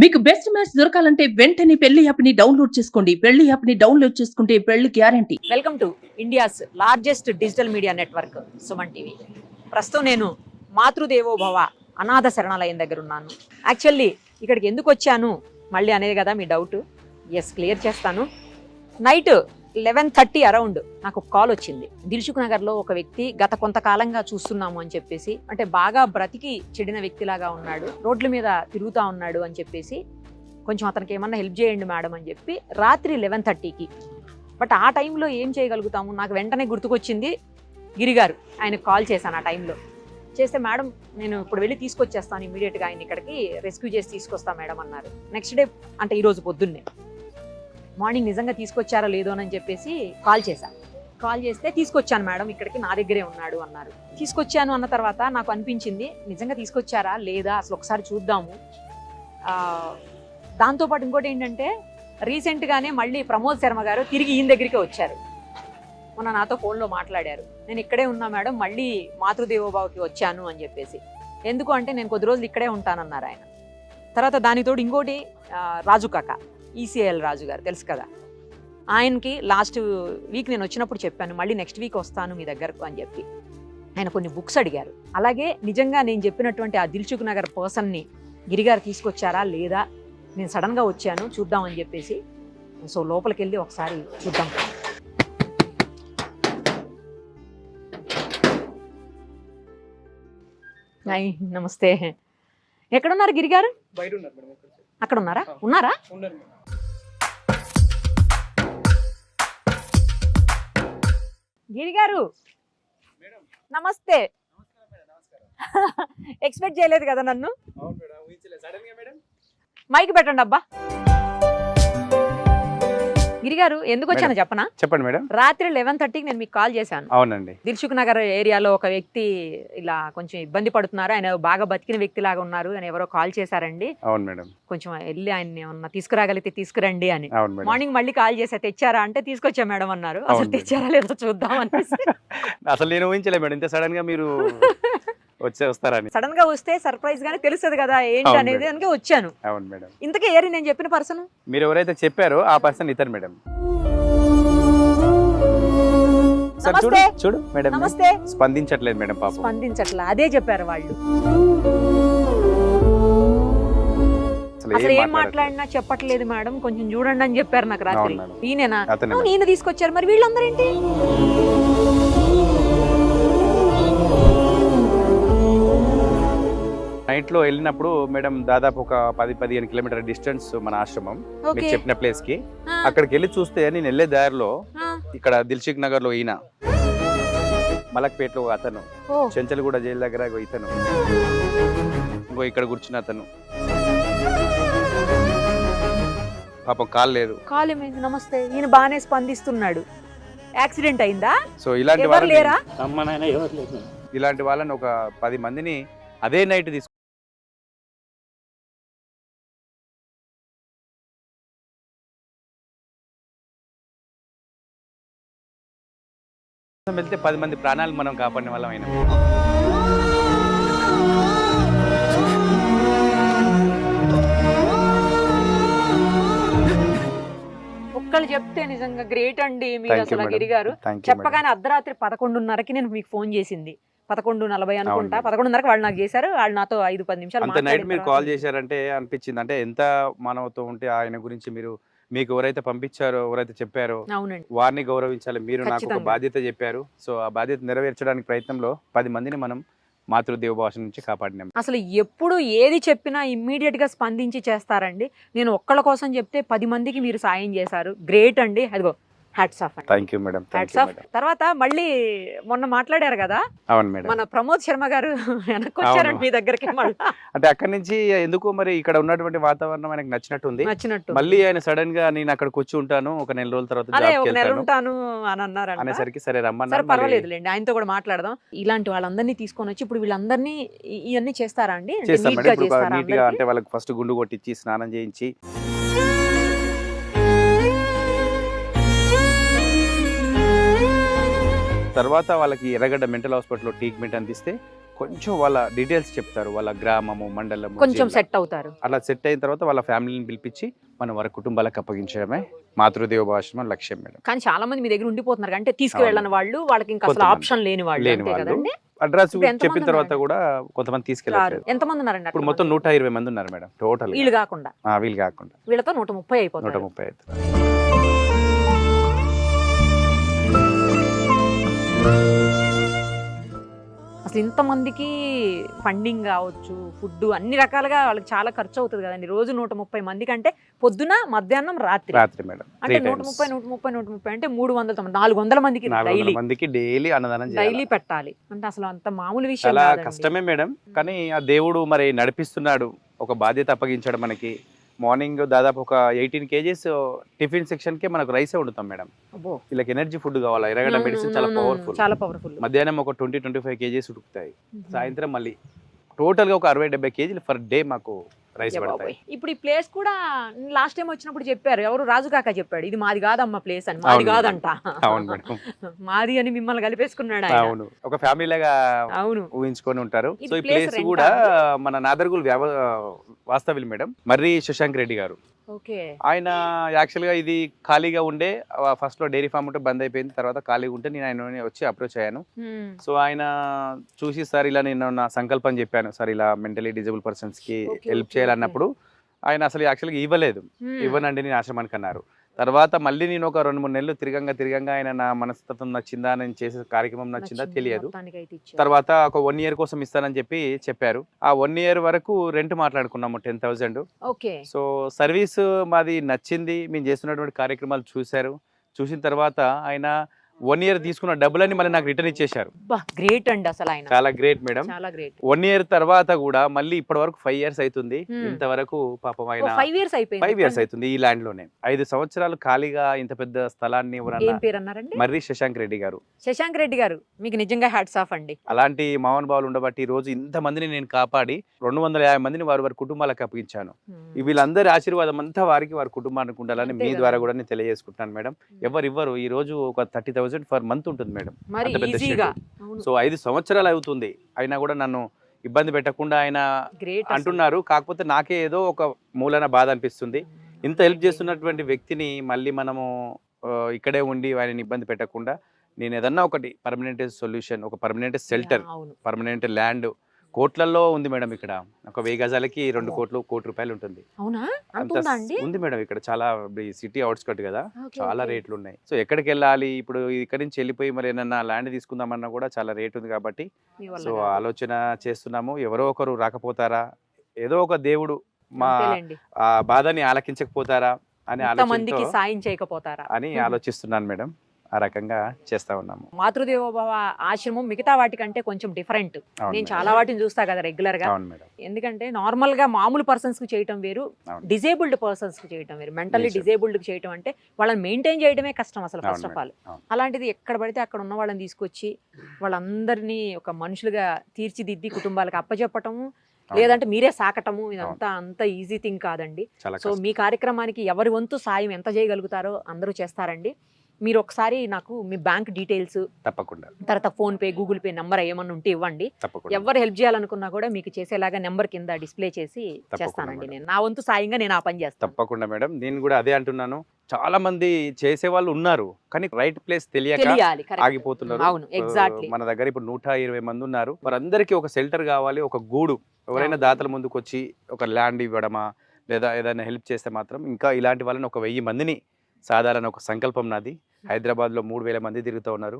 మీకు best match దొరకాలంటే వెంటనే పెళ్ళి యాప్ని డౌన్లోడ్ చేసుకోండి. పెళ్ళి యాప్ని డౌన్లోడ్ చేసుకుంటే పెళ్ళి guarantee welcome to India's largest digital media network Suman TV ప్రస్తుతం నేను మాతృదేవోభవ అనాథ శరణాలయం దగ్గర ఉన్నాను. యాక్చువల్లీ ఇక్కడికి ఎందుకు వచ్చాను? మళ్ళీ అనేది కదా మీ డౌట్ ఎస్ క్లియర్ చేస్తాను. నైట్ లెవెన్ థర్టీ అరౌండ్ నాకు ఒక కాల్ వచ్చింది. దిల్సుఖ్ నగర్లో ఒక వ్యక్తి గత కొంతకాలంగా చూస్తున్నాము అని చెప్పేసి అంటే బాగా బ్రతికి చెడిన వ్యక్తిలాగా ఉన్నాడు రోడ్ల మీద తిరుగుతూ ఉన్నాడు అని చెప్పేసి కొంచెం అతనికి ఏమన్నా హెల్ప్ చేయండి మేడం అని చెప్పి రాత్రి లెవెన్ థర్టీకి. బట్ ఆ టైంలో ఏం చేయగలుగుతాము? నాకు వెంటనే గుర్తుకొచ్చింది గిరిగారు ఆయనకు కాల్ చేశాను ఆ టైంలో. చేస్తే మేడం నేను ఇప్పుడు వెళ్ళి తీసుకొచ్చేస్తాను ఇమీడియట్గా ఆయన ఇక్కడికి రెస్క్యూ చేసి తీసుకొస్తాను మేడం అన్నారు. నెక్స్ట్ డే అంటే ఈరోజు పొద్దున్నే. మార్నింగ్ నిజంగా తీసుకొచ్చారా లేదో అని చెప్పేసి కాల్ చేశాను కాల్ చేస్తే తీసుకొచ్చాను మేడం ఇక్కడికి నా దగ్గరే ఉన్నాడు అన్నారు. తీసుకొచ్చాను అన్న తర్వాత నాకు అనిపించింది నిజంగా తీసుకొచ్చారా లేదా అసలు ఒకసారి చూద్దాము. దాంతోపాటు ఇంకోటి ఏంటంటే రీసెంట్గానే మళ్ళీ ప్రమోద్ శర్మ గారు తిరిగి ఈయన దగ్గరికే వచ్చారు. మొన్న నాతో ఫోన్లో మాట్లాడారు. నేను ఇక్కడే ఉన్నా మేడం మళ్ళీ మాతృదేవోబావుకి వచ్చాను అని చెప్పేసి. ఎందుకు అంటే నేను కొద్ది రోజులు ఇక్కడే ఉంటానన్నారు ఆయన. తర్వాత దానితోడు ఇంకోటి రాజు కాక. ఈసీఎల్ రాజు గారు తెలుసు కదా? ఆయనకి లాస్ట్ వీక్ నేను వచ్చినప్పుడు చెప్పాను మళ్ళీ నెక్స్ట్ వీక్ వస్తాను మీ దగ్గరకు అని చెప్పి. ఆయన కొన్ని బుక్స్ అడిగారు. అలాగే నిజంగా నేను చెప్పినటువంటి ఆ దిల్చుక్ నగర్ పర్సన్ని గిరిగారు తీసుకొచ్చారా లేదా? నేను సడన్గా వచ్చాను చూద్దామని చెప్పేసి. సో లోపలికి వెళ్ళి ఒకసారి చూద్దాం. హాయ్ నమస్తే. ఎక్కడున్నారు గిరిగారు అక్కడ ఉన్నారా? ఉన్నారా? గిరిగారు మేడం. నమస్తే. ఎక్స్పెక్ట్ చేయలేదు కదా నన్ను? మైక్ పెట్టండి అబ్బా. గిరిగారు ఎందుకు వచ్చానో చెప్పనా? చెప్పండి మేడం. రాత్రి లెవెన్ థర్టీకి నేను మీకు కాల్ చేశాను. అవునండి. దిల్సుఖ్ నగర్ ఏరియాలో ఒక వ్యక్తి ఇలా కొంచెం ఇబ్బంది పడుతున్నారు. ఆయన బాగా బతికిన వ్యక్తి లాగా ఉన్నారు అని ఎవరో కాల్ చేశారండి. అవును మేడం. కొంచెం వెళ్ళి ఆయన ఏమన్నా తీసుకురాగలిగితే తీసుకురండి అని. మార్నింగ్ మళ్ళీ కాల్ చేసా తెచ్చారా? అంటే తీసుకొచ్చా మేడం అన్నారు. అసలు. తెచ్చారా లేదో చూద్దాం అసలు నేను ఊహించలే మేడం ఇంత సడన్గా మీరు వచ్చే వస్తారని సడన్గా వస్తే సర్ప్రైజ్ గానే తెలుస్తుంది కదా ఏంటి అవును అనేది. అందుకే వచ్చాను. అవును మేడం. ఇంతకీ ఏరి నేను చెప్పిన పర్సన్ మీరు ఎవరైతే చెప్పారో ఆ పర్సన్ ఇతను మేడం. చూడు నమస్తే. చూడు మేడం. నమస్తే. స్పందించట్లేదు మేడం పాపం. స్పందించట్లా. అదే చెప్పారు వాళ్ళు. అసలు అసలు ఏం ఏం మాట్లాడట్లేదు. మాట్లాడినా చెప్పట్లేదు మేడం. కొంచెం చూడండి అని చెప్పారు నాకు రాత్రి. అవును మేడం. ఈయనేనా? అతనే అవును, ఈయన తీసుకొచ్చారు. మరి వీళ్ళందరూ ఏంటి నైట్లో వెళ్ళినప్పుడు మేడం దాదాపు ఒక పది పదిహేను కిలోమీటర్ డిస్టెన్స్ మన ఆశ్రమం. మీరు చెప్పిన ప్లేస్కి అక్కడికి వెళ్ళి చూస్తే నేను వెళ్ళే దారిలో ఇక్కడ దిల్షుక్ నగర్లో ఈయన. మలక్పేటలో అతను. చెంచల్గూడ జైలు దగ్గర ఇతను. ఇంకో ఇక్కడ కూర్చున్న అతను. పాపం కాల్ లేదు. కాలు నమస్తే. ఈయన బాగానే స్పందిస్తున్నాడు. యాక్సిడెంట్ అయిందా? సో ఇలాంటి లేరా? లేదు ఇలాంటి వాళ్ళని ఒక పది మందిని అదే నైట్ తీసుకు వెళ్తే పది మంది ప్రాణాలు మనం కాపాడిన వాళ్ళం అయినా. ఒక్కళ్ళు చెప్తే నిజంగా గ్రేట్ అండి మీరు అసలు. గిరి గారు. చెప్పగానే అర్ధరాత్రి పదకొండున్నరకి నేను మీకు ఫోన్ చేసింది. పదకొండు నలభై అనుకుంటా. పదకొండున్నరకు వాళ్ళు నాకు చేశారు. వాళ్ళు నాతో ఐదు పది నిమిషాలు అంత నైట్ మీరు కాల్ చేశారంటే అనిపించింది. అంటే ఎంత మానవతో ఉంటే ఆయన గురించి మీరు మీకు ఎవరైతే పంపించారో ఎవరైతే చెప్పారో అవునండి. వారిని గౌరవించాలి. మీరు నాకు ఒక. బాధ్యత చెప్పారు. సో ఆ బాధ్యత నెరవేర్చడానికి ప్రయత్నంలో పది మందిని మనం మాతృదేవ భాష నుంచి కాపాడినాం. అసలు ఎప్పుడు ఏది చెప్పినా ఇమ్మీడియట్గా స్పందించి చేస్తారండి. నేను ఒక్కళ్ళ కోసం చెప్తే పది మందికి మీరు సాయం చేశారు. గ్రేట్ అండి. అదిగో. Hats off thank you madam hats off తర్వాత మళ్ళీ మొన్న మాట్లాడారు కదా? అవును మేడం మన ప్రమోద్ శర్మ గారు వెనక్కి వచ్చారండి. మీ దగ్గరికి అంటే అక్కడి నుంచి ఎందుకో మరి ఇక్కడ ఉన్నటువంటి వాతావరణం ఆయనకు నచ్చినట్టుంది నచ్చినట్టు మళ్ళీ ఆయన సడన్గా నేను అక్కడికి వచ్చి ఉంటాను ఒక నెల రోజుల తర్వాత అదే ఒక నెల ఉంటాను అని అన్నారంట. అనేసరికి సరే సరే రమ్మన్నారు పర్వాలేదులేండి ఆయనతో కూడా మాట్లాడదాం. ఇలాంటి వాళ్ళందరినీ తీసుకొని వచ్చి ఇప్పుడు వీళ్ళందరినీ ఇవన్నీ చేస్తారా అండి? చేస్తాం మేడం? అంటే వాళ్ళకి ఫస్ట్ గుండు కొట్టించి స్నానం చేయించి. తర్వాత వాళ్ళకి ఎర్రగడ్డ మెంటల్ హాస్పిటల్లో ట్రీట్మెంట్ అందిస్తే కొంచెం వాళ్ళ డీటెయిల్స్ చెప్తారు. వాళ్ళ గ్రామము మండలము కొంచెం. సెట్ అవుతారు. అలా సెట్ అయిన తర్వాత వాళ్ళ ఫ్యామిలీని పిలిపించి మనం వారి కుటుంబాలకు అప్పగించడమే మాతృదేవ భాషమ లక్ష్యం మేడం. కానీ చాలా మంది మీ దగ్గర ఉండిపోతున్నారు. అంటే తీసుకువెళ్ళని వాళ్ళు వాళ్ళకి ఇంకా అసలు. ఆప్షన్ లేని వాళ్ళు లేని అడ్రస్ చెప్పిన తర్వాత? కూడా కొంతమంది తీసుకెళ్ళారు ఎంతమంది ఉన్నారండి ఇప్పుడు మొత్తం? నూట ఇరవై మంది ఉన్నారు మేడం టోటల్ వీళ్ళు కాకుండా. వీళ్ళు కాకుండా. వీళ్ళతో నూట ముప్పై నూట అయిపోతారు ముప్పై ఐదు అసలు ఇంతమందికి ఫండింగ్ కావచ్చు ఫుడ్ అన్ని రకాలుగా వాళ్ళకి చాలా ఖర్చు అవుతుంది కదండి. రోజు నూట ముప్పై మందికి అంటే పొద్దున మధ్యాహ్నం రాత్రి. రాత్రి మేడం. అంటే నూట ముప్పై నూట ముప్పై నూట ముప్పై అంటే మూడు వందల తొంభై నాలుగు వందల మందికి డైలీ. మందికి డైలీ అన్నదానం డైలీ పెట్టాలి. అంటే అసలు అంత మామూలు విషయం చాలా. కష్టమే మేడం. కానీ ఆ దేవుడు మరి నడిపిస్తున్నాడు. ఒక బాధ్యత అప్పగించాడు మనకి. మార్నింగ్ దాదాపు ఒక ఎయిటీన్ కేజీస్ టిఫిన్ సెక్షన్కి మనకు రైసే వండుతాం మేడం. వీళ్ళకి ఎనర్జీ ఫుడ్ కావాలి? ఎరగడ మెడిసిన్ చాలా పవర్ఫుల్. చాలా పవర్ఫుల్. మధ్యాహ్నం ఒక ట్వంటీ ట్వంటీ ఫైవ్ కేజీస్ ఉడుకుతాయి. సాయంత్రం మళ్ళీ టోటల్గా ఒక అరవై డెబ్బై కేజీలు ఫర్ డే మాకు రైస్ పడతాయి. ఇప్పుడు ఈ ప్లేస్ కూడా లాస్ట్ టైం వచ్చినప్పుడు చెప్పారు. ఎవరు రాజు కాక చెప్పాడు. ఇది మాది కాదమ్మా ప్లేస్ అని. మాది. కాదంట. అవును మేడం. మాది అని మిమ్మల్ని కలిపేసుకున్నాడు అవును. ఒక ఫ్యామిలీ లాగా అవును. ఊహించుకొని ఉంటారు. సో ఈ ప్లేస్ కూడా? మన నాదర్గుల్ వాస్తవ్యులు మేడం. మర్రి శశాంక్ రెడ్డి గారు. ఓకే. ఆయన యాక్చువల్గా ఇది ఖాళీగా ఉండే first లో డైరీ ఫామ్ ఉంటే బంద్ అయిపోయింది తర్వాత ఖాళీగా ఉంటే నేను ఆయన వచ్చి అప్రోచ్ అయ్యాను. సో ఆయన చూసి సార్ ఇలా నేను నా సంకల్పం చెప్పాను సార్ ఇలా మెంటలీ డిజబుల్ పర్సన్స్కి హెల్ప్ చేయాలన్నప్పుడు ఆయన అసలు యాక్చువల్గా ఇవ్వలేదు. ఇవ్వనండి నేను ఆశ్రమానికి అన్నారు తర్వాత మళ్ళీ నేను ఒక రెండు మూడు నెలలు తిరగంగా తిరగంగా ఆయన నా మనస్తత్వం నచ్చిందా నేను చేసే కార్యక్రమం నచ్చిందా తెలియదు. తర్వాత ఒక వన్ ఇయర్ కోసం ఇస్తానని చెప్పి చెప్పారు. ఆ వన్ ఇయర్ వరకు రెంట్ మాట్లాడుకున్నాము టెన్ ఓకే. సో సర్వీస్ మాది నచ్చింది. మేము చేస్తున్నటువంటి కార్యక్రమాలు చూశారు. చూసిన తర్వాత ఆయన వన్ ఇయర్ తీసుకున్న డబ్బులన్నీ మళ్ళీ నాకు రిటర్న్ ఇచ్చేశారు. గ్రేట్ అండి అసలు ఆయన. చాలా గ్రేట్ మేడం చాలా గ్రేట్ వన్ ఇయర్ తర్వాత కూడా మళ్ళీ ఇప్పటి వరకు ఫైవ్ ఇయర్స్ అవుతుంది Hmm. ఇంతవరకు పాపం ఆయన ఫైవ్ ఇయర్స్ అయిపోయింది. ఫైవ్ ఇయర్స్ అవుతుంది ఈ ల్యాండ్లోనే. ఐదు సంవత్సరాలు ఖాళీగా ఇంత పెద్ద స్థలాన్ని మర్రి శశాంక్ రెడ్డి గారు. శశాంక్ రెడ్డి గారు. మీకు నిజంగా హ్యాట్స్ ఆఫ్ అండి. అలాంటి మహానుభావులు ఉండబట్టి ఈ రోజు ఇంత మందిని నేను కాపాడి రెండు వందల యాభై మందిని వారి వారి కుటుంబాలకు అప్పగించాను. ఈ వీళ్ళందరి ఆశీర్వాదం అంతా వారికి వారి కుటుంబానికి ఉండాలని మీ. ద్వారా కూడా నేను తెలియజేసుకుంటాను మేడం ఎవరు ఇవ్వరు. ఈ రోజు ఒక థర్టీ థౌసండ్ ఫర్ మంత్ ఉంటుంది మేడం. అంత పెద్ద సో ఐదు సంవత్సరాలు అవుతుంది. అయినా కూడా నన్ను ఇబ్బంది పెట్టకుండా ఆయన అంటున్నారు. కాకపోతే నాకే ఏదో ఒక మూలన బాధ అనిపిస్తుంది. ఇంత హెల్ప్ చేస్తున్నటువంటి వ్యక్తిని మళ్ళీ మనము ఇక్కడే ఉండి ఆయనని ఇబ్బంది పెట్టకుండా నేను ఏదన్నా ఒకటి పర్మనెంట్ సొల్యూషన్ ఒక పర్మనెంట్ షెల్టర్ పర్మనెంట్ ల్యాండ్ కోట్లలో ఉంది మేడం ఇక్కడ. ఒక వెయ్యి గజాలకి రెండు కోట్లు కోటి రూపాయలు ఉంటుంది. అవునా? అంత అంత ఉందా మేడం ఇక్కడ. చాలా సిటీ అవుట్స్కట్ కదా చాలా. రేట్లు ఉన్నాయి సో ఎక్కడికి వెళ్ళాలి? ఇప్పుడు ఇక్కడ నుంచి వెళ్ళిపోయి మరి ఏమన్నా ల్యాండ్ తీసుకుందామన్నా కూడా చాలా రేట్ ఉంది కాబట్టి సో. ఆలోచన చేస్తున్నాము. ఎవరో ఒకరు రాకపోతారా? ఏదో ఒక దేవుడు మా బాధని ఆలకించకపోతారా? అని ఆలోచనతో సాయం చేయకపోతారా? అని ఆలోచిస్తున్నాను మేడం. ఆ రకంగా చేస్తా ఉన్నాము మాతృదేవోభవ ఆశ్రమం మిగతా వాటికంటే కొంచెం డిఫరెంట్ నేను. చాలా వాటిని చూస్తా కదా రెగ్యులర్గా ఎందుకంటే నార్మల్గా మామూలు పర్సన్స్కి చేయటం వేరు. డిజేబుల్డ్ పర్సన్స్కి చేయటం వేరు మెంటల్లీ. డిజేబుల్డ్కి చేయటం అంటే వాళ్ళని మెయింటైన్ చేయడమే కష్టం అసలు ఫస్ట్ ఆఫ్ ఆల్. అలాంటిది ఎక్కడ పడితే అక్కడ ఉన్న వాళ్ళని తీసుకొచ్చి వాళ్ళందరినీ ఒక మనుషులుగా తీర్చిదిద్ది కుటుంబాలకు అప్పచెప్పటము. లేదంటే మీరే సాకటము ఇదంతా అంత ఈజీ థింగ్ కాదండి సో. మీ కార్యక్రమానికి ఎవరి వంతు సాయం ఎంత చేయగలుగుతారో అందరూ చేస్తారండి మీరు ఒకసారి నాకు మీ బ్యాంక్ డీటెయిల్స్ తప్పకుండా. తర్వాత PhonePe Google Pay number ఏమన్నా ఉంటే ఇవ్వండి. ఎవరు హెల్ప్ చేయాలనుకున్నా కూడా మీకు చేసేలాగా నెంబర్ కింద డిస్ప్లే చేసి చేస్తానండి. నేను. నా వంతు సాయంగా నేను ఆ పని చేస్తాను. తప్పకుండా మేడం. నేను కూడా అదే అంటున్నాను. చాలా మంది చేసే వాళ్ళు ఉన్నారు కానీ రైట్ ప్లేస్ తెలియక. ఆగిపోతున్నారు. అవును ఎగ్జాక్ట్లీ. మన దగ్గర ఇప్పుడు నూట ఇరవై మంది ఉన్నారు. వారందరికీ ఒక షెల్టర్ కావాలి ఒక గూడు. ఎవరైనా. దాతల ముందుకు వచ్చి ఒక ల్యాండ్ ఇవ్వడమా లేదా ఏదైనా హెల్ప్ చేస్తే మాత్రం ఇంకా ఇలాంటి వాళ్ళని ఒక వెయ్యి మందిని సాధారణ ఒక సంకల్పం నాది. హైదరాబాద్లో మూడు వేల మంది తిరుగుతూ ఉన్నారు.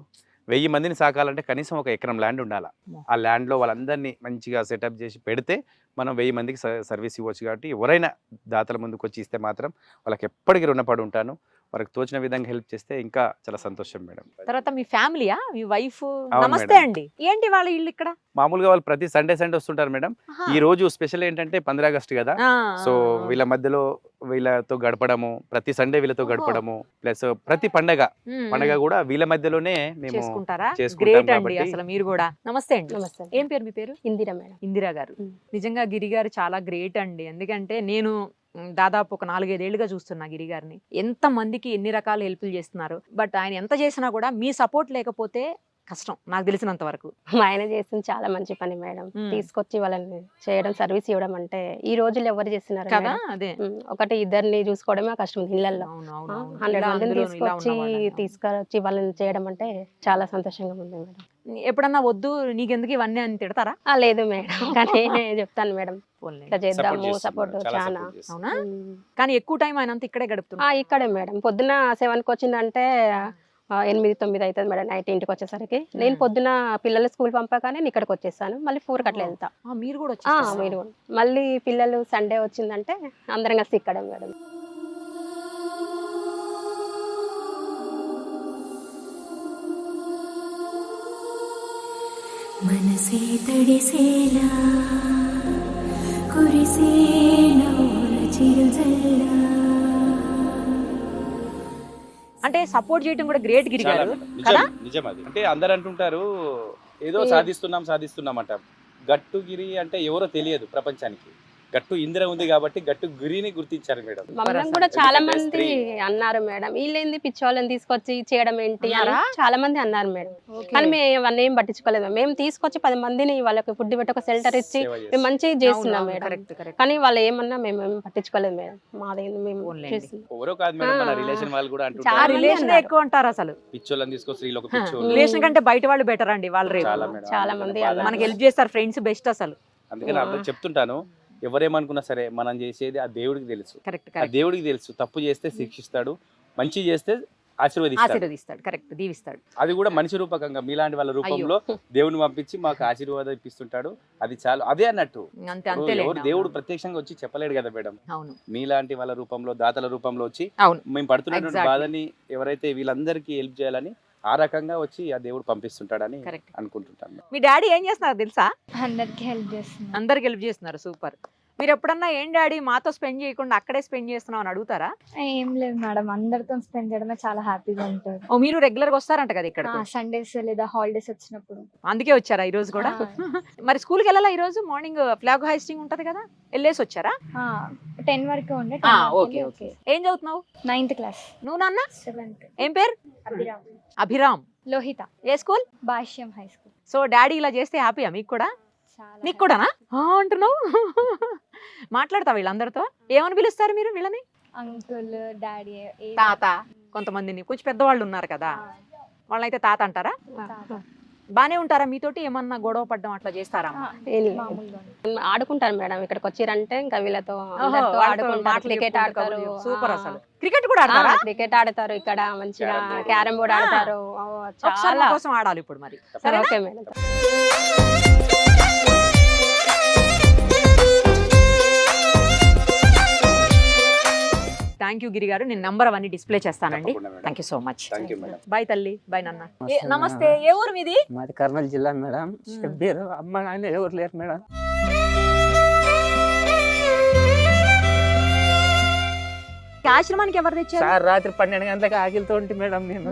వెయ్యి మందిని సాకాలంటే కనీసం ఒక ఎకరం ల్యాండ్ ఉండాలి. ఆ ల్యాండ్లో వాళ్ళందరినీ మంచిగా సెటప్ చేసి పెడితే మనం వెయ్యి మందికి సర్వీస్ ఇవ్వచ్చు కాబట్టి ఎవరైనా దాతల ముందుకు వచ్చి ఇస్తే మాత్రం వాళ్ళకి ఎప్పటికీ రుణపడి ఉంటాను. వాళ్ళకి తోచిన విధంగా హెల్ప్ చేస్తే ఇంకా చాలా సంతోషం మేడం. తర్వాత మీ ఫ్యామిలీయా? మీ వైఫ్? నమస్తే. అండి. ఏంటి వాళ్ళ ఇల్లు ఇక్కడ? మామూలుగా వాళ్ళు ప్రతి సండే సండే వస్తుంటారు మేడం. ఈ రోజు స్పెషల్ ఏంటంటే పంద్ర ఆగస్ట్ కదా సో. వీళ్ళ మధ్యలో వీళ్ళతో గడపడము ప్రతి సండే వీళ్ళతో. గడపడము ప్లస్ ప్రతి పండగ. పండగ కూడా వీళ్ళ మధ్యలోనే మేము చేసుకుంటారా? చేసుకుంటాం గ్రేట్ అండి కాబట్టి- అసలు మీరు కూడా. నమస్తే అండి. ఏం పేరు మీ పేరు? ఇందిరా మేడం. ఇందిరా గారు. నిజంగా గిరి గారు చాలా గ్రేట్ అండి. ఎందుకంటే నేను దాదాపు ఒక నాలుగైదేళ్ళుగా చూస్తున్నా గిరి గారిని. ఎంత మందికి ఎన్ని రకాల హెల్ప్లు చేస్తున్నారు. బట్ ఆయన ఎంత చేసినా కూడా మీ సపోర్ట్ లేకపోతే కష్టం నాకు తెలిసినంత వరకు మా ఆయన చేస్తుంది చాలా మంచి పని మేడం. తీసుకొచ్చి వాళ్ళని చేయడం సర్వీస్ ఇవ్వడం అంటే ఈ రోజుల్లో ఎవరు చేస్తున్నారు కదా? అదే. ఒకటి ఇద్దరిని చూసుకోవడమే కష్టం ఇళ్ళలో అవును అవును అవును. హండ్రెడ్ మందిని తీసుకొచ్చి. తీసుకొచ్చి వాళ్ళని చేయడం అంటే చాలా సంతోషంగా ఉంది మేడం ఎప్పుడన్నా వద్దు నీకెందుకు ఇవన్నీ అని తిడతారా లేదు మేడం కానీ నేను చెప్తాను మేడం. ఇట్లా చేద్దాము సపోర్ట్ చాలా. అవునా. కానీ ఎక్కువ టైం ఆయన అంతా ఇక్కడే గడుపుతున్నా ఆ, ఇక్కడే మేడం పొద్దున సెవెన్కి వచ్చిందంటే ఎనిమిది తొమ్మిది అవుతుంది మేడం నైట్ ఇంటికి వచ్చేసరికి నేను. పొద్దున పిల్లలు స్కూల్ పంపగానే నేను ఇక్కడికి వచ్చేసాను మళ్ళీ ఫోర్ అట్లా. వెళ్తా ఆ, మీరు కూడా? మీరు కూడా. మళ్ళీ పిల్లలు సండే వచ్చిందంటే అందరం కలిసి ఇక్కడ మేడం మనసే తడిసేలా కురిసే నవ్వుల చిరుజల్లా అంటే సపోర్ట్ చేయడం కూడా గ్రేట్ గిరి గారు. కదా? నిజం అది అంటే అందరు అంటుంటారు ఏదో సాధిస్తున్నాం సాధిస్తున్నాం అంట గట్టుగిరి అంటే ఎవరో తెలియదు ప్రపంచానికి గట్టు ఇందిర ఉంది కాబట్టి గట్టు గిరిని గుర్తించారు మేడం. మమ్మల్ని కూడా చాలా మంది. అన్నారు మేడం. వీళ్ళేంది పిచ్చోళ్ళని తీసుకొచ్చి చేయడం ఏంటి అని? చాలా మంది అన్నారు మేడం. కానీ మేము అవన్నీ ఏం పట్టించుకోలేదు. మేము తీసుకొచ్చి పది మందిని వాళ్ళకి ఫుడ్ పెట్టి ఒక షెల్టర్ ఇచ్చి మేము. మంచిగా చేస్తున్నాం మేడం. కరెక్ట్ కరెక్ట్ కానీ వాళ్ళు ఏమన్నా మేము ఏం పట్టించుకోలేదు మేడం. మాదేంది మేము పోన్లేండి. చేస్తున్నాం. ఎవరో కాదు మేడం మన ఆ. రిలేషన్ వాళ్ళు కూడా రిలేషన్. ఎక్కువ అంటారు అసలు. పిచ్చోళ్ళని పిచ్చోళ్ళు. రిలేషన్ కంటే బయట వాళ్ళు బెటర్ అండి వాళ్ళు రేపు. చాలా మంది మనకి. హెల్ప్ చేస్తారు ఫ్రెండ్స్ బెస్ట్ అసలు. అందుకని అర్థం చెప్తుంటాను. ఎవరేమనుకున్నా సరే మనం చేసేది ఆ దేవుడికి తెలుసు. కరెక్ట్ ఆ దేవుడికి తెలుసు. తప్పు చేస్తే శిక్షిస్తాడు. మంచి చేస్తే ఆశీర్వదిస్తాడు. కరెక్ట్ దీవిస్తాడు. అది కూడా మనిషి రూపకంగా మీలాంటి వాళ్ళ రూపంలో దేవుని పంపించి మాకు ఆశీర్వాదం ఇప్పిస్తుంటాడు అది చాలు. అదే అన్నట్టు. ఎవరు దేవుడు ప్రత్యక్షంగా వచ్చి చెప్పలేడు కదా మేడం. మీలాంటి వాళ్ళ రూపంలో దాతల రూపంలో వచ్చి మేము పడుతున్నటువంటి. బాధని ఎవరైతే వీళ్ళందరికీ హెల్ప్ చేయాలని ఆ రకంగా వచ్చి ఆ దేవుడు పంపిస్తుంటాడని కరెక్ట్. అనుకుంటుంటాను. మీ డాడీ ఏం చేస్తున్నారు తెలుసా? అందరికి హెల్ప్ చేస్తున్నాను అందరికి హెల్ప్ చేస్తున్నారు. సూపర్. మీరు ఎప్పుడన్నా ఏం డాడీ మాతో స్పెండ్ చేయకుండా అక్కడే స్పెండ్ చేస్తున్నాం అని అడుగుతారా? ఏం లేదు మేడం అందరితో స్పెండ్ చేయడమే చాలా హ్యాపీగా ఉంటుంది. ఓ మీరు రెగ్యులర్గా వస్తారంట కదా ఇక్కడ సండేస్ లేదా హాలిడేస్ వచ్చినప్పుడు. అందుకే వచ్చారా ఈ రోజు కూడా? మరి స్కూల్కి వెళ్ళాలా ఈ రోజు? మార్నింగ్ ఫ్లాగ్ హైస్టింగ్ ఉంటది కదా? వెళ్ళేసి వచ్చారా? టెన్ వరకు ఉండే ఓకే ఓకే. ఏం చదువుతున్నావు? Ninth class. నువ్వు నాన్న? సెవెంత్. ఏం పేరు? అభిరామ్. అభిరామ్. లోహిత. ఏ school? Bhashyam high school. So daddy ఇలా చేస్తే హ్యాపీయా మీకు కూడా? నీకు కూడానా? ఆ, అంటున్నావు? మాట్లాడతావు వీళ్ళందరితో? ఏమని పిలుస్తారు మీరు వీళ్ళని? అంకుల్ డాడీ తాత. కొంతమందిని. కొంచెం పెద్దవాళ్ళు ఉన్నారు కదా. వాళ్ళైతే తాత అంటారా? బానే ఉంటారా మీతోటి? ఏమన్నా గొడవ పడ్డం అట్లా చేస్తారా? ఆడుకుంటారు మేడం. ఇక్కడికి వచ్చిరంటే ఇంకా వీళ్ళతో క్రికెట్ ఆడతారు. సూపర్. అసలు. క్రికెట్ కూడా ఆడతారా? క్రికెట్ ఆడతారు ఇక్కడ. మంచిగా. Carrom board. ఆడతారు. చాలా. కోసం ఆడాలి ఇప్పుడు మరి? Okay madam. Thank you Giri గారు నేను నంబర్ అవన్నీ డిస్ప్లే చేస్తానండి. Thank you so much thank you madam. Bye తల్లి. బాయ్ నాన్న. నమస్తే ఏ- ఊరు మీది? మాది కర్నూలు జిల్లా మేడం. షబ్బీర్ అమ్మ నాయన ఎవరు లేరు మేడం? ఆశ్రమానికి ఎవరు తెచ్చారు? సార్ రాత్రి పన్నెండు గంటలకు ఆగిలితో ఉంటే మేడం నేను.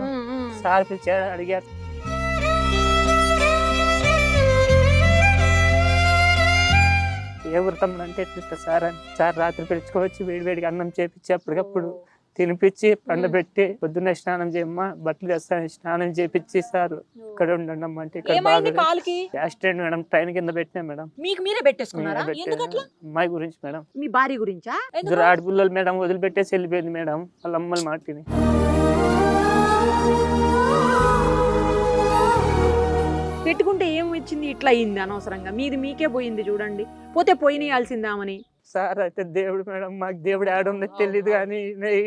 సార్ పిలిచాడు అడిగారు. ఎవరు తమ్ముడు అంటే ఎట్లా సార్ అని సార్ రాత్రి పిలుచుకోవచ్చి వేడి వేడిగా అన్నం చేపించి అప్పటికప్పుడు తినిపించి పండబెట్టి పొద్దున్న స్నానం చేయమ్మా బట్టలు వేస్తాను స్నానం చేపించి సార్ ఇక్కడ ఉండండి అమ్మ అంటే ఇక్కడ బాగా యాక్సిడెంట్ మేడం ట్రైన్ కింద పెట్టినా మేడం. మీకు మీరే పెట్టేసుకున్నారా? అమ్మాయి గురించి మేడం. మీ భార్య గురించా? ఇద్దరు ఆడపిల్లలు మేడం వదిలిపెట్టేసి వెళ్ళిపోయింది మేడం వాళ్ళ అమ్మల మాటిని పెట్టుకుంటే ఏం వచ్చింది? ఇట్లా అయింది అనవసరంగా. మీది మీకే పోయింది చూడండి. పోతే పోయినేయాల్సిందామని. సార్ అయితే దేవుడు మేడం మాకు దేవుడు ఆడుందో తెలియదు కానీ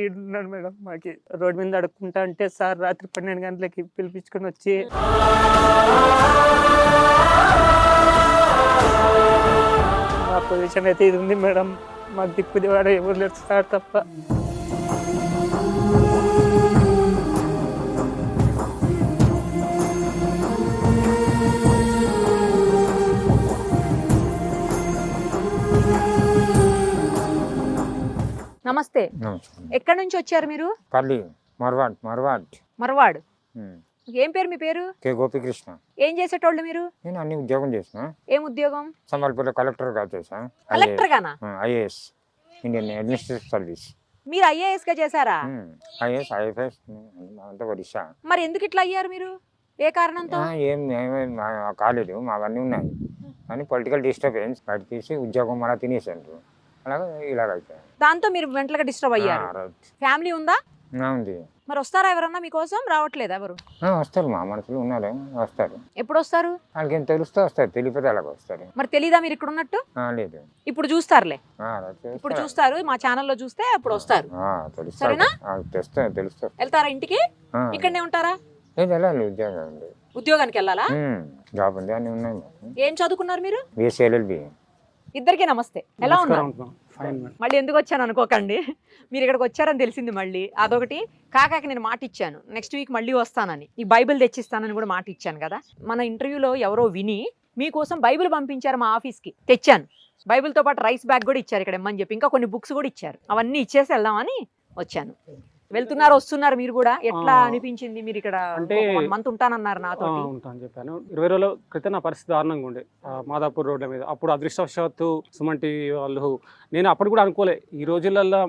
ఈడున్నాడు మేడం. మాకి రోడ్డు మీద అడుక్కుంటా అంటే సార్ రాత్రి పన్నెండు గంటలకి పిలిపించుకొని వచ్చి మా పొజిషన్ అయితే ఇది ఉంది మేడం. మాకు దిక్కు దివాడు ఎవరు లేరు సార్ తప్ప. నమస్తే. ఎక్కడి నుంచి వచ్చారు మీరు? పల్లి మర్వాడ్ మర్వాడ్. మరవాడు. ఏం పేరు మీ పేరు? కె. గోపికృష్ణ. ఏం చేసేటోళ్ళు మీరు? నేను అన్ని ఉద్యోగం చేసిన. ఏం ఉద్యోగం? సంబల్పూర్లో కలెక్టర్గా చేసా కలెక్టర్ గానా? ఐఏఎస్. Indian administrative service. మీరు ఐఏఎస్గా చేశారా? ఐఏఎస్ ఐఎఫ్ఎస్ అంతా ఒడిశా మరి ఎందుకు ఇట్లా అయ్యారు మీరు? ఏ కారణంతో? ఏం కాలేదు. మావన్నీ ఉన్నాయి. కానీ పొలిటికల్ డిస్టర్బెన్స్ బయట తీసి ఉద్యోగం మళ్ళీ తినేసారు అలాగే ఇలాగ దాంతో మీరు మెంటల్గా డిస్టర్బ్ అయ్యారు. ఆ, రైట్. ఫ్యామిలీ ఉందా? ఆ, ఉంది. మరి వస్తారా ఎవరన్నా మీకోసం? రావట్లేదు ఎవరు? ఆ, వస్తారు మా మనుషులు ఉన్నారు. వస్తారు. ఎప్పుడు వస్తారు వాళ్ళకి ఏం తెలుస్తే వస్తారు తెలియకపోతే అలాగ వస్తారు. మరి తెలీదా మీరు ఇక్కడ ఉన్నట్టు? ఆ, లేదు. ఇప్పుడు చూస్తారులే. ఆ. ఇప్పుడు చూస్తారు మా ఛానల్లో చూస్తే అప్పుడు వస్తారు. ఆ, తెలుస్తారు. సరేనా? ఆ, తెస్తా తెలుస్తారు వెళ్తారా ఇంటికి? ఆ. ఇక్కడనే ఉంటారా? లేదు వెళ్ళాలి ఉద్యోగం ఉంది. ఉద్యోగానికి వెళ్ళాలా? ఉమ్, జాబ్ ఉంది అన్నీ ఉన్నాయి మాకు. ఏం చదువుకున్నారు మీరు? బీఎస్సీ ఎల్ఎల్బి ఇద్దరికి నమస్తే. ఎలా ఉన్నారు? మళ్ళీ ఎందుకు వచ్చాను అనుకోకండి. మీరు ఇక్కడికి వచ్చారని తెలిసింది మళ్ళీ. అదొకటి. కాకాకి నేను మాట ఇచ్చాను. నెక్స్ట్ వీక్ మళ్ళీ వస్తానని. ఈ బైబిల్ తెచ్చిస్తానని కూడా మాట ఇచ్చాను కదా. మన ఇంటర్వ్యూలో ఎవరో విని మీకోసం బైబిల్ పంపించారు మా ఆఫీస్కి. తెచ్చాను. బైబిల్తో పాటు రైస్ బ్యాగ్ కూడా ఇచ్చారు ఇక్కడ ఇమ్మని చెప్పి. ఇంకా కొన్ని బుక్స్ కూడా ఇచ్చారు. అవన్నీ ఇచ్చేసి వెళ్దామని వచ్చాను. వెళ్తున్నారు వస్తున్నారు మీరు కూడా? ఎట్లా అనిపించింది మీరు ఇక్కడ? అంటే- మంత్ ఉంటానన్నారు నాతో ఉంటాను చెప్పాను. ఇరవై రోజుల క్రితం నా పరిస్థితి దారుణంగా ఉండే మాదాపూర్ రోడ్ల మీద. అప్పుడు అదృష్టవశాత్తు సుమన్ టీవీ వాళ్ళు నేను అప్పుడు కూడా అనుకోలే ఈ రోజులలో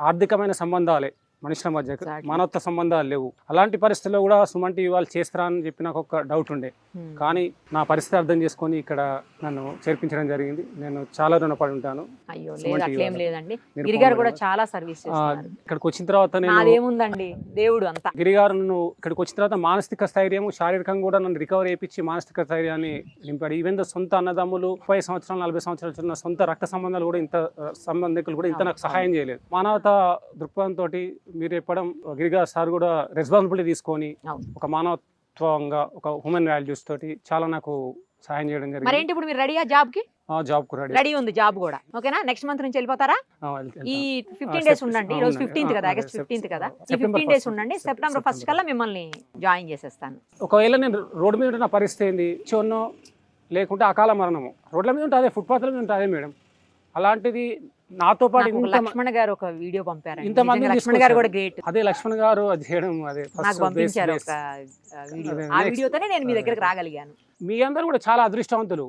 ఆర్థికమైన సంబంధాలే. మనుషుల మధ్య. మానవత్వ సంబంధాలు లేవు. అలాంటి పరిస్థితుల్లో కూడా సుమన్ టీవీ వాళ్ళు చేస్తారా అని చెప్పి నాకు ఒక డౌట్ ఉండే. Hmm. కానీ నా పరిస్థితి అర్థం చేసుకొని ఇక్కడ నన్ను చేర్పించడం జరిగింది. నేను చాలా రుణపడి ఉంటాను. గిరిగారు కూడా. చాలా సర్వీస్ ఇక్కడికి వచ్చిన తర్వాత నాదేముందండి? దేవుడు అంతా. గిరిగారు నన్ను ఇక్కడికి వచ్చిన తర్వాత మానసిక స్థైర్యం శారీరకంగా కూడా నన్ను రికవర్ చేయించి మానసిక స్థైర్యాన్ని నింపాడు. ఈవెన్ సొంత అన్నదమ్ములు ముప్పై సంవత్సరాలు నలభై సంవత్సరాలు సొంత రక్త సంబంధాలు కూడా ఇంత సంబంధికులు కూడా ఇంత నాకు సహాయం చేయలేదు. మానవత దృక్పథంతో మీరు చెప్పడం గిరిగారు సార్ కూడా రెస్పాన్సిబిలిటీ తీసుకొని. ఒక మానవత్వంగా ఒక హ్యూమన్ వాల్యూస్ తోటి చాలా నాకు సహాయం చేయడం జరిగింది. మరేంటి ఇప్పుడు మీరు రెడీయా జాబ్కి జాబ్ రెడీ. రెడీ ఉంది జాబ్ కూడా. ఓకేనా? నెక్స్ట్ మంత్ నుంచి వెళ్ళిపోతారా? ఈ ఫిఫ్టీన్ డేస్ ఉండండి. ఈ రోజు ఫిఫ్టీన్త్ కదా ఆగస్ట్ ఫిఫ్టీన్త్ కదా. ఈ ఫిఫ్టీన్ డేస్ ఉండండి. సెప్టెంబర్ ఫస్ట్ కల్లా మిమ్మల్ని జాయిన్ చేసేస్తాను. ఒకవేళ నేను రోడ్డు మీద ఉంటే నా పరిస్థితి ఏంది? చోన్నో లేకుంటే అకాల మరణము. రోడ్ల మీద ఉంటే అదే ఫుట్పాత్ల మీద ఉంటే అదే మేడం. అలాంటిది నాతో పాటు లక్ష్మణ్ గారు ఒక వీడియో పంపారు ఇంతమందిని లక్ష్మణ్ గారు కూడా. గ్రేట్ అదే లక్ష్మణ్ గారు అది చేయడం అదే నాకు పంపించారు. ఒక వీడియో. ఆ. వీడియోతోనే నేను మీ దగ్గరికి రాగలిగాను. మీ అందరూ కూడా చాలా అదృష్టవంతులు.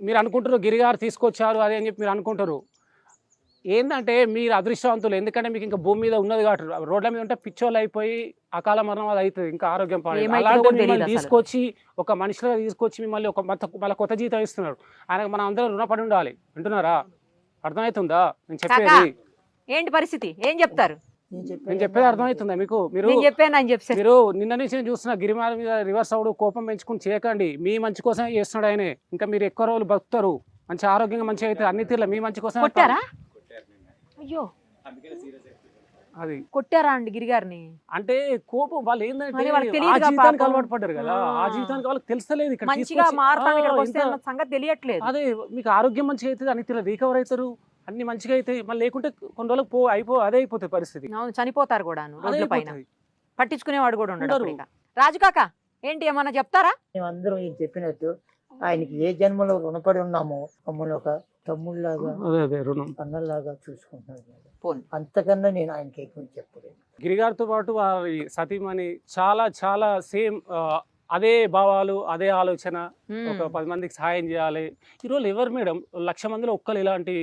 మీరు అనుకుంటారు గిరి గారు తీసుకొచ్చారు అదే అని చెప్పి మీరు అనుకుంటారు ఏంటంటే మీరు అదృష్టవంతులు ఎందుకంటే మీకు ఇంకా భూమి మీద ఉన్నది కాబట్టి రోడ్ల మీద ఉంటే పిచ్చోళ్ళు అయిపోయి అకాల మరణం అది అవుతుంది ఇంకా ఆరోగ్యం అలాంటి మిమ్మల్ని అసలు. తీసుకొచ్చి ఒక మనిషిగా తీసుకొచ్చి మిమ్మల్ని ఒక మళ్ళీ కొత్త జీతం ఇస్తున్నారు. ఆయనకు మనం అందరం రుణపడి ఉండాలి. వింటున్నారా? అర్థమవుతుందా నేను చెప్పేది. ఏంటి పరిస్థితి? ఏం చెప్తారు? నేను చెప్పేది అర్థమవుతుందా మీకు? మీరు మీరు నిన్న నుంచి నేను చూస్తున్న గిరిమాల మీద రివర్స్ అవుడు కోపం పెంచుకుని చేయకండి. మీ మంచి కోసమే చేస్తున్నాడు ఆయనే. ఇంకా మీరు ఎక్కువ రోజులు బతుకుతారు. మంచి ఆరోగ్యంగా మంచిగా అయితే అన్ని తీర్ల. మీ మంచి కోసం కొట్టారా? అయ్యో. అది కొట్టారా అండి గిరిగారిని అంటే కోపం వాళ్ళు ఏంటంటే ఆ జీవితానికి. అలవాటు పడ్డారు కదా ఆ. జీవితానికి వాళ్ళకి తెలుస్తలేదు ఇక్కడ మంచిగా తీసుకొచ్చి- మారుతాను ఇక్కడికి ఆ, వస్తే ఇంత- అన్న సంగతి తెలియట్లేదు అదే మీకు ఆరోగ్యం మంచిగా అవుతుంది అన్ని రికవర్ అవుతారు అన్ని మంచిగా అయితే మళ్ళీ లేకుంటే కొన్ని రోజులకు పో అయిపో అదే అయిపోతుంది పరిస్థితి అవును చనిపోతారు కూడా రోడ్ల పైన. పట్టించుకునేవాడు కూడా ఉండడు ఉండరు. రాజు కాక ఏంటి ఏమన్నా చెప్తారా మేమందరం మీకు చెప్పినట్టు ఆయనకి ఏ జన్మలో రుణపడి ఉన్నామో మమ్మల్ని ఒక తమ్ముళ్ళలాగా అదే అదే రుణం అన్నలాగా చూసుకుంటున్నారు. పోనీ. అంతకన్నా నేను ఆయనకి ఎక్కువ చెప్పలేదు గిరిగారితో పాటు వారి సతీమణి చాలా చాలా సేమ్ అదే భావాలు అదే ఆలోచన. ఒక పది మందికి సహాయం చేయాలి. ఈరోజు ఎవరు మేడం? లక్ష మందిలో ఒక్కరు ఇలాంటి.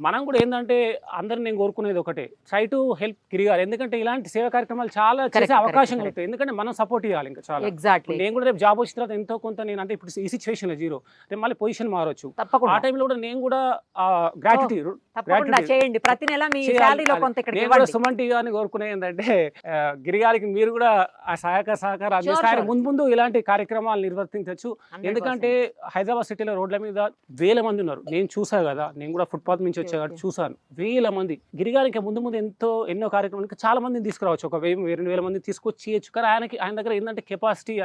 మనం కూడా ఏంటంటే అందరిని నేను కోరుకునేది ఒకటే. ట్రై టు హెల్ప్ గిరిగారు. ఎందుకంటే ఇలాంటి సేవా కార్యక్రమాలు చాలా చేసే అవకాశం. కలుగుతాయి ఎందుకంటే మనం సపోర్ట్ చేయాలి ఇంకా చాలా. నేను కూడా రేపు జాబ్ వచ్చిన తర్వాత ఎంతో కొంత నేను అంటే ఇప్పుడు ఈ సిచ్యువేషన్ జీరో రేపు మళ్ళీ పొజిషన్ మారొచ్చు. ఆ టైంలో కూడా నేను కూడా. చేయండి. ప్రతి నెల మీ. శాలరీలో కొంత ఇక్కడ టీవీ అని కోరుకునే ఏంటంటే గిరిగారికి మీరు కూడా ఆ సహాయక సహకారం sure. ముందు ముందు ఇలాంటి కార్యక్రమాలు నిర్వర్తించవచ్చు ఎందుకంటే హైదరాబాద్ సిటీలో రోడ్ల మీద వేల మంది ఉన్నారు. నేను చూసా కదా నేను కూడా ఫుట్పాత్ నుంచి వచ్చా కాబట్టి చూసాను. వేల మంది. గిరిగారికి ముందు ముందు ఎంతో ఎన్నో కార్యక్రమాలు ఇంకా చాలా మందిని తీసుకురావచ్చు. ఒక వెయ్యి రెండు వేల మంది తీసుకొచ్చి కానీ ఆయనకి ఆయన దగ్గర ఏంటంటే కెపాసిటీ.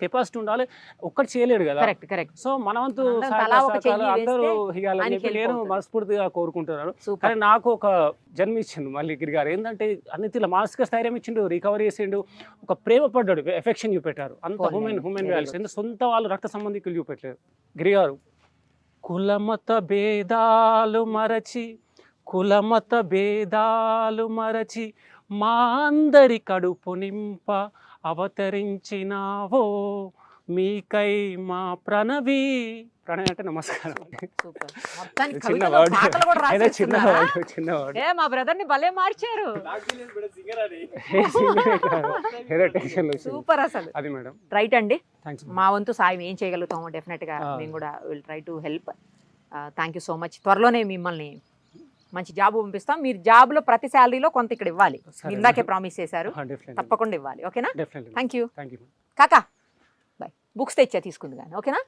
కెపాసిటీ ఉండాలి. ఒక్కటి చేయలేడు కదా. సో మనవంతు అందరం ఇవ్వాలని నేను. మనస్ఫూర్తిగా కోరుకుంటున్నాను. కానీ నాకు ఒక జన్మ ఇచ్చిండు మళ్ళీ గిరి. గారు ఏంటంటే అన్ని తీర్ల మానసిక స్థైర్యం ఇచ్చిండు రికవరీ చేసిండు ఒక ప్రేమ పడ్డాడు ఎఫెక్షన్ చూపెట్టారు. అంత హ్యూమెన్ హ్యూమెన్ very వాల్యూస్ ఎందుకంటే సొంత వాళ్ళు రక్త సంబంధికులు చూపెట్టలేదు. గిరి గారు కులమత భేదాలు మరచి కులమత భేదాలు మరచి మా అందరి కడుపు నింప అవతరించినావో మీకై మా ప్రణవి ప్రణయ్ అంటే నమస్కారం చిన్న వర్డ్. ఏదో చిన్న? వర్డ్ చిన్న వర్డ్. ఏ మా బ్రదర్ని భలే మార్చారు. ఏదో టెన్షన్ వచ్చింది. సూపర్ అసలు. అది మేడం. రైట్ అండి? మా వంతు సాయం ఏం చేయగలుగుతామో డెఫినెట్గా. మేము కూడా will try to help thank you so much త్వరలోనే మిమ్మల్ని మంచి జాబ్ పంపిస్తాం. మీరు జాబ్లో ప్రతి శాలరీలో కొంత ఇక్కడ ఇవ్వాలి. ఇందాకే ప్రామిస్ చేశారు. తప్పకుండా ఇవ్వాలి. ఓకేనా? Definitely thank you thank you కాకా. బాయ్ బుక్స్ తెచ్చా తీసుకుంది కానీ. ఓకేనా?